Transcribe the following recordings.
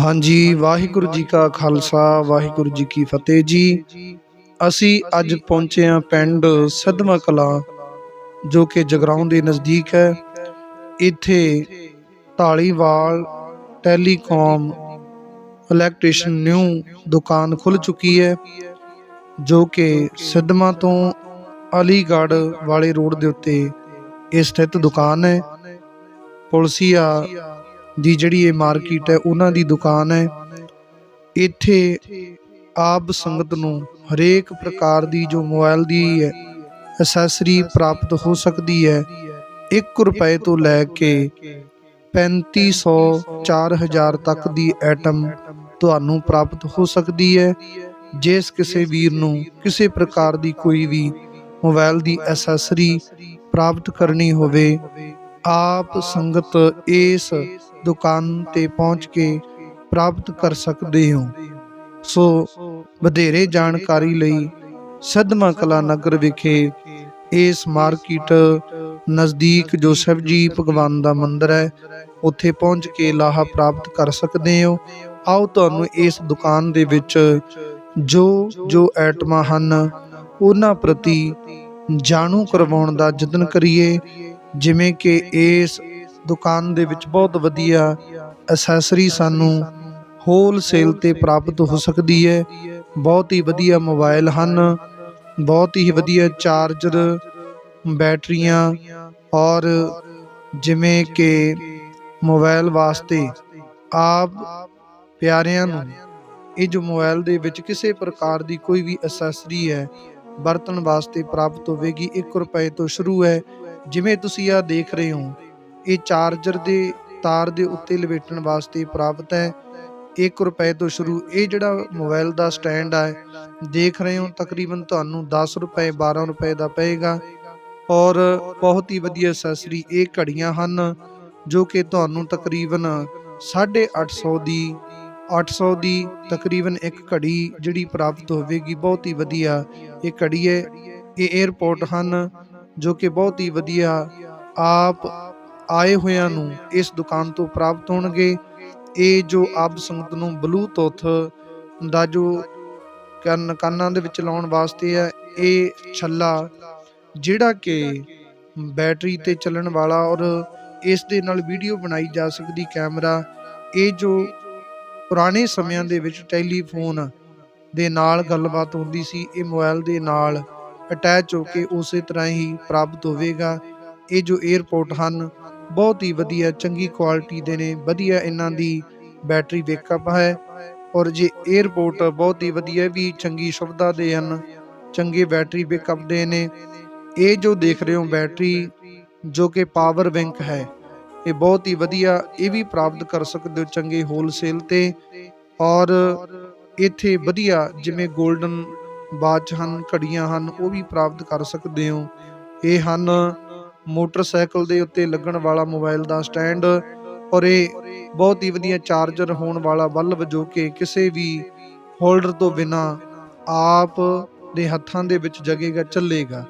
ਹਾਂਜੀ, ਵਾਹਿਗੁਰੂ ਜੀ ਕਾ ਖਾਲਸਾ, ਵਾਹਿਗੁਰੂ ਜੀ ਕੀ ਫਤਿਹ ਜੀ। ਅਸੀਂ ਅੱਜ ਪਹੁੰਚੇ ਹਾਂ ਪਿੰਡ ਸਦਮਾ ਕਲਾਂ, ਜੋ ਕਿ ਜਗਰਾਉਂ ਦੇ ਨਜ਼ਦੀਕ ਹੈ। ਇੱਥੇ ਢਾਲੀਵਾਲ ਟੈਲੀਕਾਮ ਇਲੈਕਟ੍ਰੀਸ਼ਨ ਨਿਊ ਦੁਕਾਨ ਖੁੱਲ ਚੁੱਕੀ ਹੈ, ਜੋ ਕਿ ਸਿੱਧਵਾਂ ਤੋਂ ਅਲੀਗੜ੍ਹ ਵਾਲੇ ਰੋਡ ਦੇ ਉੱਤੇ ਇਹ ਸਥਿਤ ਦੁਕਾਨ ਹੈ। ਪੁਲਸੀਆ ਦੀ ਜਿਹੜੀ ਇਹ ਮਾਰਕੀਟ ਹੈ, ਉਹਨਾਂ ਦੀ ਦੁਕਾਨ ਹੈ। ਇੱਥੇ ਆਪ ਸੰਗਤ ਨੂੰ ਹਰੇਕ ਪ੍ਰਕਾਰ ਦੀ ਜੋ ਮੋਬਾਈਲ ਦੀ ਹੈ ਐਸੈਸਰੀ ਪ੍ਰਾਪਤ ਹੋ ਸਕਦੀ ਹੈ 1 ਰੁਪਏ ਤੋਂ ਲੈ ਕੇ 3500 4000 ਤੱਕ ਦੀ ਆਈਟਮ ਤੁਹਾਨੂੰ ਪ੍ਰਾਪਤ ਹੋ ਸਕਦੀ ਹੈ। ਜਿਸ ਕਿਸੇ ਵੀਰ ਨੂੰ ਕਿਸੇ ਪ੍ਰਕਾਰ ਦੀ ਕੋਈ ਵੀ ਮੋਬਾਈਲ ਦੀ ਐਸੈਸਰੀ ਪ੍ਰਾਪਤ ਕਰਨੀ ਹੋਵੇ ਆਪ ਸੰਗਤ ਇਸ ਦੁਕਾਨ ਤੇ ਪਹੁੰਚ ਕੇ ਪ੍ਰਾਪਤ ਕਰ ਸਕਦੇ ਹੋ। ਸੋ ਵਧੇਰੇ ਜਾਣਕਾਰੀ ਲਈ ਸਦਮਾ ਕਲਾ ਨਗਰ ਵਿਖੇ ਇਸ ਮਾਰਕੀਟ ਨਜ਼ਦੀਕ ਜੋ ਸ਼ਿਵਜੀ ਭਗਵਾਨ ਦਾ ਮੰਦਿਰ ਹੈ। ਉੱਥੇ ਪਹੁੰਚ ਕੇ ਲਾਹਾ ਪ੍ਰਾਪਤ ਕਰ ਸਕਦੇ ਹੋ। ਆਓ ਤੁਹਾਨੂੰ ਇਸ ਦੁਕਾਨ ਦੇ ਵਿੱਚ ਜੋ ਜੋ ਐਟਮਾਂ ਹਨ, ਉਹਨਾਂ ਪ੍ਰਤੀ ਜਾਣੂ ਕਰਵਾਉਣ ਦਾ ਯਤਨ ਕਰੀਏ। ਜਿਵੇਂ ਕਿ ਇਸ ਦੁਕਾਨ ਦੇ ਵਿੱਚ ਬਹੁਤ ਵਧੀਆ ਐਸੈਸਰੀ ਸਾਨੂੰ ਹੋਲਸੇਲ ਤੇ ਪ੍ਰਾਪਤ ਹੋ ਸਕਦੀ ਹੈ। ਬਹੁਤ ਹੀ ਵਧੀਆ ਮੋਬਾਈਲ ਹਨ, ਬਹੁਤ ਹੀ ਵਧੀਆ ਚਾਰਜਰ ਬੈਟਰੀਆਂ ਔਰ ਜਿਵੇਂ ਕਿ ਮੋਬਾਈਲ ਵਾਸਤੇ ਆਪ ਪਿਆਰਿਆਂ ਨੂੰ ਇਹ ਜੋ ਮੋਬਾਈਲ ਦੇ ਵਿੱਚ ਕਿਸੇ ਪ੍ਰਕਾਰ ਦੀ ਕੋਈ ਵੀ ਐਸੈਸਰੀ ਹੈ, ਵਰਤਣ ਵਾਸਤੇ ਪ੍ਰਾਪਤ ਹੋਵੇਗੀ 1 ਰੁਪਏ ਤੋਂ ਸ਼ੁਰੂ ਹੈ। ਜਿਵੇਂ ਤੁਸੀਂ ਆ ਦੇਖ ਰਹੇ ਹੋ, ਇਹ ਚਾਰਜਰ ਦੇ ਤਾਰ ਦੇ ਉੱਤੇ ਲਪੇਟਣ ਵਾਸਤੇ ਪ੍ਰਾਪਤ ਹੈ। 1 ਰੁਪਏ ਤੋਂ ਸ਼ੁਰੂ ਇਹ ਜਿਹੜਾ ਮੋਬਾਈਲ ਦਾ ਸਟੈਂਡ ਹੈ ਦੇਖ ਰਹੇ ਹੋ ਤਕਰੀਬਨ ਤੁਹਾਨੂੰ 10 ਰੁਪਏ 12 ਰੁਪਏ ਦਾ ਪਏਗਾ। ਔਰ ਬਹੁਤ ਹੀ ਵਧੀਆ ਅਸੈਸਰੀ ਇਹ ਘੜੀਆਂ ਹਨ, ਜੋ ਕਿ ਤੁਹਾਨੂੰ ਤਕਰੀਬਨ 850 ਦੀ 800 ਦੀ ਤਕਰੀਬਨ ਇੱਕ ਘੜੀ ਜਿਹੜੀ ਪ੍ਰਾਪਤ ਹੋਵੇਗੀ। ਬਹੁਤ ਹੀ ਵਧੀਆ ਇਹ ਘੜੀ ਹੈ। ਇਹ 에어ਪੋਰਟ ਹਨ। ਜੋ ਕਿ ਬਹੁਤ ਹੀ ਵਧੀਆ ਆਪ ਆਏ ਹੋਇਆਂ ਨੂੰ ਇਸ ਦੁਕਾਨ ਤੋਂ ਪ੍ਰਾਪਤ ਹੋਣਗੇ। ਇਹ ਜੋ ਆਪ ਸੰਗਤ ਨੂੰ ਬਲੂਟੁੱਥ ਦਾ ਜੋ ਕੰਨ ਕੰਨਾਂ ਦੇ ਵਿੱਚ ਲਾਉਣ ਵਾਸਤੇ ਹੈ ਇਹ ਛੱਲਾ ਜਿਹੜਾ ਕਿ ਬੈਟਰੀ ਤੇ ਚੱਲਣ ਵਾਲਾ ਔਰ ਇਸ ਦੇ ਨਾਲ ਵੀਡੀਓ ਬਣਾਈ ਜਾ ਸਕਦੀ ਕੈਮਰਾ, ਇਹ ਜੋ ਪੁਰਾਣੇ ਸਮਿਆਂ ਦੇ ਵਿੱਚ ਟੈਲੀਫੋਨ ਦੇ ਨਾਲ ਗੱਲਬਾਤ ਹੁੰਦੀ ਸੀ, ਇਹ ਮੋਬਾਈਲ ਦੇ ਨਾਲ ਅਟੈਚ ਹੋ ਕੇ ਉਸੇ ਤਰ੍ਹਾਂ ਹੀ ਪ੍ਰਾਪਤ ਹੋਵੇਗਾ। ਇਹ ਜੋ 에어ਪੋਰਟ ਹਨ, ਬਹੁਤ ਹੀ ਵਧੀਆ, ਚੰਗੀ ਕੁਆਲਿਟੀ ਦੇ ਨੇ, ਵਧੀਆ ਇਹਨਾਂ ਦੀ ਬੈਟਰੀ ਬੈਕਅਪ ਹੈ। ਔਰ ਜੇ 에어ਪੋਰਟ ਬਹੁਤ ਹੀ ਵਧੀਆ ਵੀ ਚੰਗੀ ਸ਼ਬਦਾਂ ਦੇ ਹਨ, ਚੰਗੇ ਬੈਟਰੀ ਬੈਕਅਪ ਦੇ ਨੇ, ਇਹ ਜੋ ਦੇਖ ਰਹੇ ਹੋ ਬੈਟਰੀ ਜੋ ਕਿ ਪਾਵਰ ਬੈਂਕ ਹੈ, ਇਹ ਬਹੁਤ ਹੀ ਵਧੀਆ, ਇਹ ਵੀ ਪ੍ਰਾਪਤ ਕਰ ਸਕਦੇ ਹੋ ਚੰਗੇ ਹੋਲਸੇਲ ਤੇ। ਔਰ ਇੱਥੇ ਵਧੀਆ ਜਿਵੇਂ 골ਡਨ ਬਾਚ ਹਨ, ਘੜੀਆਂ ਹਨ, ਉਹ ਵੀ ਪ੍ਰਾਪਤ ਕਰ ਸਕਦੇ ਹੋ। ਇਹ ਹਨ ਮੋਟਰਸਾਈਕਲ ਦੇ ਉੱਤੇ ਲੱਗਣ ਵਾਲਾ ਮੋਬਾਈਲ ਦਾ ਸਟੈਂਡ ਔਰ ਇਹ ਬਹੁਤ ਹੀ ਵਧੀਆ ਚਾਰਜਰ ਹੋਣ ਵਾਲਾ ਬਲਬ ਜੋ ਕਿ ਕਿਸੇ ਵੀ ਹੋਲਡਰ ਤੋਂ ਬਿਨਾ ਆਪ ਦੇ ਹੱਥਾਂ ਦੇ ਵਿੱਚ ਜਗੇਗਾ, ਚੱਲੇਗਾ।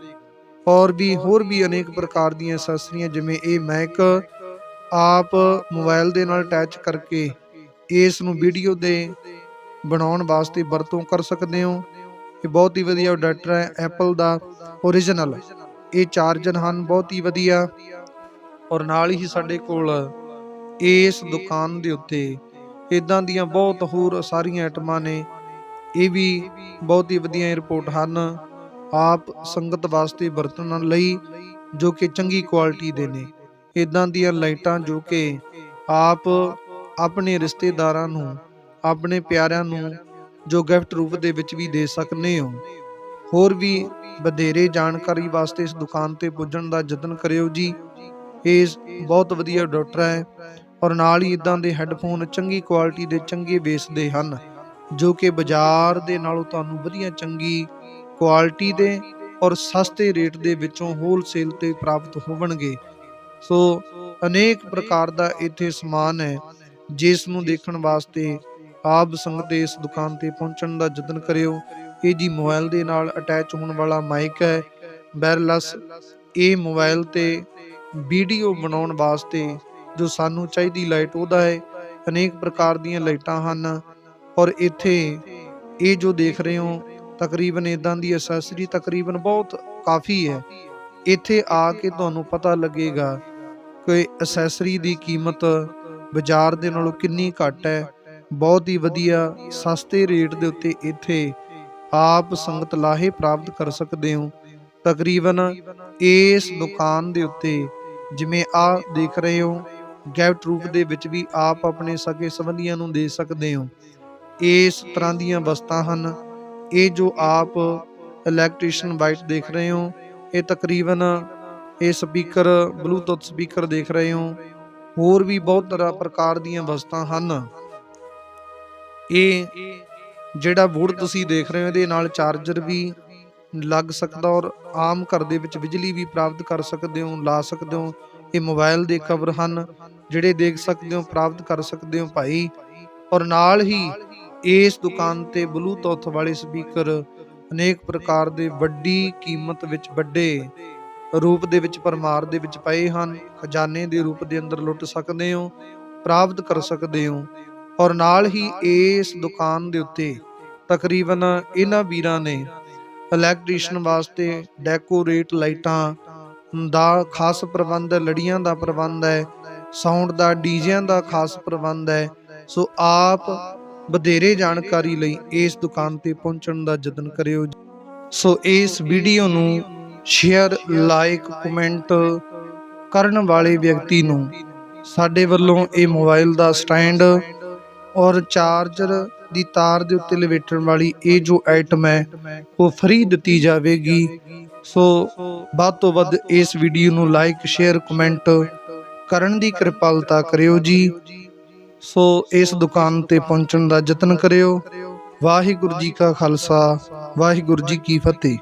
ਔਰ ਵੀ ਹੋਰ ਵੀ ਅਨੇਕ ਪ੍ਰਕਾਰ ਦੀਆਂ ਅਸੈਸਰੀਆਂ ਜਿਵੇਂ ਇਹ ਮੈਕ ਆਪ ਮੋਬਾਈਲ ਦੇ ਨਾਲ ਅਟੈਚ ਕਰਕੇ ਇਸ ਨੂੰ ਵੀਡੀਓ ਦੇ ਬਣਾਉਣ ਵਾਸਤੇ ਵਰਤੋਂ ਕਰ ਸਕਦੇ ਹੋ। ਇਹ ਬਹੁਤ ਹੀ ਵਧੀਆ ਅਡਾਪਟਰ ਹੈ, ਐਪਲ ਦਾ origignal ਇਹ ਚਾਰਜਰ ਹਨ, ਬਹੁਤ ਹੀ ਵਧੀਆ। ਔਰ ਨਾਲ ਹੀ ਸਾਡੇ ਕੋਲ ਇਸ ਦੁਕਾਨ ਦੇ ਉੱਤੇ ਇਦਾਂ ਦੀਆਂ ਬਹੁਤ ਹੋਰ ਸਾਰੀਆਂ ਆਈਟਮਾਂ ਨੇ। ਇਹ ਵੀ ਬਹੁਤ ਹੀ ਵਧੀਆ ਰਿਪੋਰਟ ਹਨ। ਆਪ ਸੰਗਤ ਵਾਸਤੇ ਵਰਤਣ ਲਈ ਜੋ ਕਿ ਚੰਗੀ ਕੁਆਲਿਟੀ ਦੇ ਨੇ। ਇਦਾਂ ਦੀਆਂ ਲਾਈਟਾਂ ਜੋ ਕਿ ਆਪ ਆਪਣੇ ਰਿਸ਼ਤੇਦਾਰਾਂ ਨੂੰ, ਆਪਣੇ ਪਿਆਰਿਆਂ ਨੂੰ ਜੋ ਗਿਫਟ ਰੂਪ ਦੇ ਵਿੱਚ ਵੀ ਦੇ ਸਕਨੇ ਹੋ। ਹੋਰ ਵੀ ਵਧੇਰੇ ਜਾਣਕਾਰੀ ਵਾਸਤੇ ਇਸ ਦੁਕਾਨ ਤੇ ਪੁੱਜਣ ਦਾ ਯਤਨ ਕਰਿਓ ਜੀ। ਇਹ ਬਹੁਤ ਵਧੀਆ ਡਾਕਟਰ ਹੈ ਔਰ ਨਾਲ ਹੀ ਇਦਾਂ ਦੇ ਹੈੱਡਫੋਨ ਚੰਗੀ ਕੁਆਲਿਟੀ ਦੇ ਚੰਗੇ ਬੇਸ ਦੇ ਹਨ, ਜੋ ਕਿ ਬਾਜ਼ਾਰ ਦੇ ਨਾਲੋਂ ਤੁਹਾਨੂੰ ਵਧੀਆ ਚੰਗੀ ਕੁਆਲਿਟੀ ਦੇ ਔਰ ਸਸਤੇ ਰੇਟ ਦੇ ਵਿੱਚੋਂ ਹੋਲਸੇਲ ਤੇ ਪ੍ਰਾਪਤ ਹੋਵਣਗੇ। ਸੋ ਅਨੇਕ ਪ੍ਰਕਾਰ ਦਾ ਇੱਥੇ ਸਮਾਨ ਹੈ, ਜਿਸ ਨੂੰ ਦੇਖਣ ਵਾਸਤੇ ਆਪ ਸੰਗਤ ਇਸ ਦੁਕਾਨ ਤੇ ਪਹੁੰਚਣ ਦਾ ਯਤਨ ਕਰਿਓ। ਇਹ ਜੀ ਮੋਬਾਈਲ ਦੇ ਨਾਲ ਅਟੈਚ ਹੋਣ ਵਾਲਾ ਮਾਈਕ ਹੈ। ਵਾਇਰਲੈਸ ਇਹ ਮੋਬਾਈਲ ਤੇ ਵੀਡੀਓ ਬਣਾਉਣ ਵਾਸਤੇ ਜੋ ਸਾਨੂੰ ਚਾਹੀਦੀ ਲਾਈਟ ਉਹਦਾ ਹੈ। ਅਨੇਕ ਪ੍ਰਕਾਰ ਦੀਆਂ ਲਾਈਟਾਂ ਹਨ ਔਰ ਇੱਥੇ ਇਹ ਜੋ ਦੇਖ ਰਹੇ ਹੋ, ਤਕਰੀਬਨ ਇਦਾਂ ਦੀ ਅਸੈਸਰੀ ਤਕਰੀਬਨ ਬਹੁਤ ਕਾਫੀ ਹੈ। ਇੱਥੇ ਆ ਕੇ ਤੁਹਾਨੂੰ ਪਤਾ ਲੱਗੇਗਾ ਕਿ ਅਸੈਸਰੀ ਦੀ ਕੀਮਤ ਬਾਜ਼ਾਰ ਦੇ ਨਾਲੋਂ ਕਿੰਨੀ ਘੱਟ ਹੈ। ਬਹੁਤ ਹੀ ਵਧੀਆ, ਸਸਤੇ ਰੇਟ ਦੇ ਉੱਤੇ ਇੱਥੇ ਆਪ ਸੰਗਤ ਲਾਹੇ ਪ੍ਰਾਪਤ ਕਰ ਸਕਦੇ ਹੋ। ਤਕਰੀਬਨ ਇਸ ਦੁਕਾਨ ਦੇ ਉੱਤੇ ਜਿਵੇਂ ਆ ਦੇਖ ਰਹੇ ਹੋ ਗਿਫਟ ਰੂਪ ਦੇ ਵਿੱਚ ਵੀ ਆਪ ਆਪਣੇ ਸਕੇ ਸੰਬੰਧੀਆਂ ਨੂੰ ਦੇ ਸਕਦੇ ਹੋ। ਇਸ ਤਰ੍ਹਾਂ ਦੀਆਂ ਵਸਤਾਂ ਹਨ। ਇਹ ਜੋ ਆਪ ਇਲੈਕਟ੍ਰੀਸ਼ੀਅਨ ਵਾਈਟ ਦੇਖ ਰਹੇ ਹੋ, ਇਹ ਤਕਰੀਬਨ ਇਹ ਸਪੀਕਰ ਬਲੂਟੁੱਥ ਸਪੀਕਰ ਦੇਖ ਰਹੇ ਹੋ। ਹੋਰ ਵੀ ਬਹੁਤ ਤਰ੍ਹਾਂ ਪ੍ਰਕਾਰ ਦੀਆਂ ਵਸਤਾਂ ਹਨ। ਇਹ ਜਿਹੜਾ ਬੋਰਡ ਤੁਸੀਂ ਦੇਖ ਰਹੇ ਹੋ, ਇਹਦੇ ਨਾਲ ਚਾਰਜਰ ਵੀ ਲੱਗ ਸਕਦਾ ਔਰ ਆਮ ਘਰ ਦੇ ਵਿੱਚ ਬਿਜਲੀ ਵੀ ਪ੍ਰਾਪਤ ਕਰ ਸਕਦੇ ਹੋ, ਲਾ ਸਕਦੇ ਹੋ। ਇਹ ਮੋਬਾਈਲ ਦੇ ਕਵਰ ਹਨ, ਜਿਹੜੇ ਦੇਖ ਸਕਦੇ ਹੋ, ਪ੍ਰਾਪਤ ਕਰ ਸਕਦੇ ਹੋ ਭਾਈ। ਔਰ ਨਾਲ ਹੀ ਇਸ ਦੁਕਾਨ ਤੇ ਬਲੂਟੁੱਥ ਵਾਲੇ ਸਪੀਕਰ ਅਨੇਕ ਪ੍ਰਕਾਰ ਦੇ ਵੱਡੀ ਕੀਮਤ ਵਿੱਚ ਵੱਡੇ ਰੂਪ ਦੇ ਵਿੱਚ ਪਰਮਾਰ ਦੇ ਵਿੱਚ ਪਏ ਹਨ। ਖਜ਼ਾਨੇ ਦੇ ਰੂਪ ਦੇ ਅੰਦਰ ਲੁੱਟ ਸਕਦੇ ਹੋ, ਪ੍ਰਾਪਤ ਕਰ ਸਕਦੇ ਹੋ। ਔਰ ਨਾਲ ਹੀ ਇਸ ਦੁਕਾਨ ਦੇ ਉੱਤੇ ਤਕਰੀਬਨ ਇਹਨਾਂ ਵੀਰਾਂ ਨੇ ਇਲੈਕਟ੍ਰੀਸ਼ੀਅਨ ਵਾਸਤੇ ਡੈਕੋਰੇਟ ਲਾਈਟਾਂ ਦਾ ਖਾਸ ਪ੍ਰਬੰਧ ਲੜੀਆਂ ਦਾ ਪ੍ਰਬੰਧ ਹੈ ਸਾਊਂਡ ਦਾ, ਡੀਜਿਆਂ ਦਾ ਖਾਸ ਪ੍ਰਬੰਧ ਹੈ। ਸੋ ਆਪ ਵਧੇਰੇ ਜਾਣਕਾਰੀ ਲਈ ਇਸ ਦੁਕਾਨ ਤੇ ਪਹੁੰਚਣ ਦਾ ਯਤਨ ਕਰਿਓ। ਸੋ ਇਸ ਵੀਡੀਓ ਨੂੰ ਸ਼ੇਅਰ ਲਾਈਕ ਕਮੈਂਟ ਕਰਨ ਵਾਲੇ ਵਿਅਕਤੀ ਨੂੰ ਸਾਡੇ ਵੱਲੋਂ ਇਹ ਮੋਬਾਈਲ ਦਾ ਸਟੈਂਡ ਔਰ ਚਾਰਜਰ ਦੀ ਤਾਰ ਦੇ ਉੱਤੇ ਲਵੇਟਣ ਵਾਲੀ ਇਹ ਜੋ ਆਈਟਮ ਹੈ, ਉਹ ਫ੍ਰੀ ਦਿੱਤੀ ਜਾਵੇਗੀ। ਸੋ ਵੱਧ ਤੋਂ ਵੱਧ ਇਸ ਵੀਡੀਓ ਨੂੰ ਲਾਈਕ ਸ਼ੇਅਰ ਕਮੈਂਟ ਕਰਨ ਦੀ ਕਿਰਪਾਲਤਾ ਕਰਿਓ ਜੀ। ਸੋ ਇਸ ਦੁਕਾਨ ਤੇ ਪਹੁੰਚਣ ਦਾ ਯਤਨ ਕਰਿਓ। ਵਾਹਿਗੁਰੂ ਜੀ ਕਾ ਖਾਲਸਾ, ਵਾਹਿਗੁਰੂ ਜੀ ਕੀ ਫਤਿਹ।